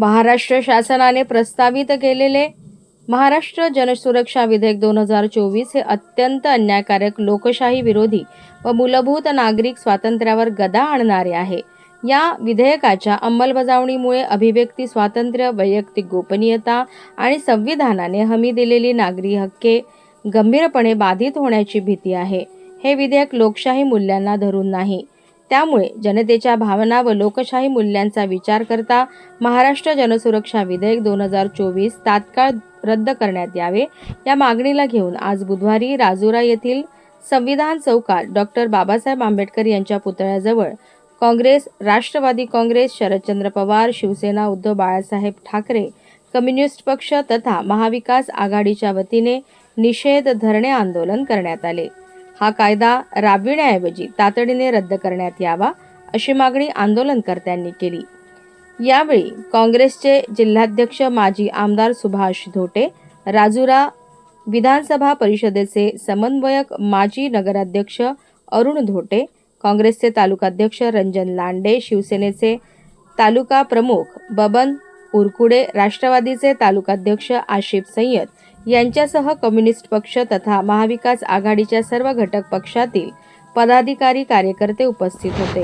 महाराष्ट्र शासनाने प्रस्तावित केलेले महाराष्ट्र जनसुरक्षा विधेयक दोन हजार चोवीस हे अत्यंत अन्यायकारक लोकशाही विरोधी व मूलभूत नागरिक स्वातंत्र्यावर गदा आणणारे आहे. या विधेयकाच्या अंमलबजावणीमुळे अभिव्यक्ती स्वातंत्र्य वैयक्तिक गोपनीयता आणि संविधानाने हमी दिलेली नागरी हक्के गंभीरपणे बाधित होण्याची भीती आहे. हे विधेयक लोकशाही मूल्यांना धरून नाही. त्यामुळे जनतेच्या भावना व लोकशाही मूल्यांचा विचार करता महाराष्ट्र जनसुरक्षा विधेयक दोन हजार चोवीस तात्काळ रद्द करण्यात यावे या मागणीला घेऊन आज बुधवारी राजुरा येथील संविधान चौकात डॉक्टर बाबासाहेब आंबेडकर यांच्या पुतळ्याजवळ Congress Rashtravadi Congress Sharadchandra Pawar Shiv Sena Uddhav Balasaheb Thackeray communist पक्ष तथा महाविकास आघाडीच्या वतीने निषेध धरणे आंदोलन करण्यात आले. हा कायदा राबविण्याऐवजी तातडीने रद्द करण्यात यावा अशी मागणी आंदोलनकर्त्यांनी केली. यावेळी काँग्रेसचे जिल्हाध्यक्ष माजी आमदार सुभाष धोटे राजुरा विधानसभा परिषदेचे समन्वयक माजी नगराध्यक्ष अरुण धोटे काँग्रेसचे तालुकाध्यक्ष रंजन लांडे शिवसेनेचे तालुका प्रमुख बबन उरकुडे राष्ट्रवादीचे तालुकाध्यक्ष आशिफ सय्यद यांच्यासह कम्युनिस्ट पक्ष तथा महाविकास आघाडीच्या सर्व घटक पक्षातील पदाधिकारी कार्यकर्ते उपस्थित होते.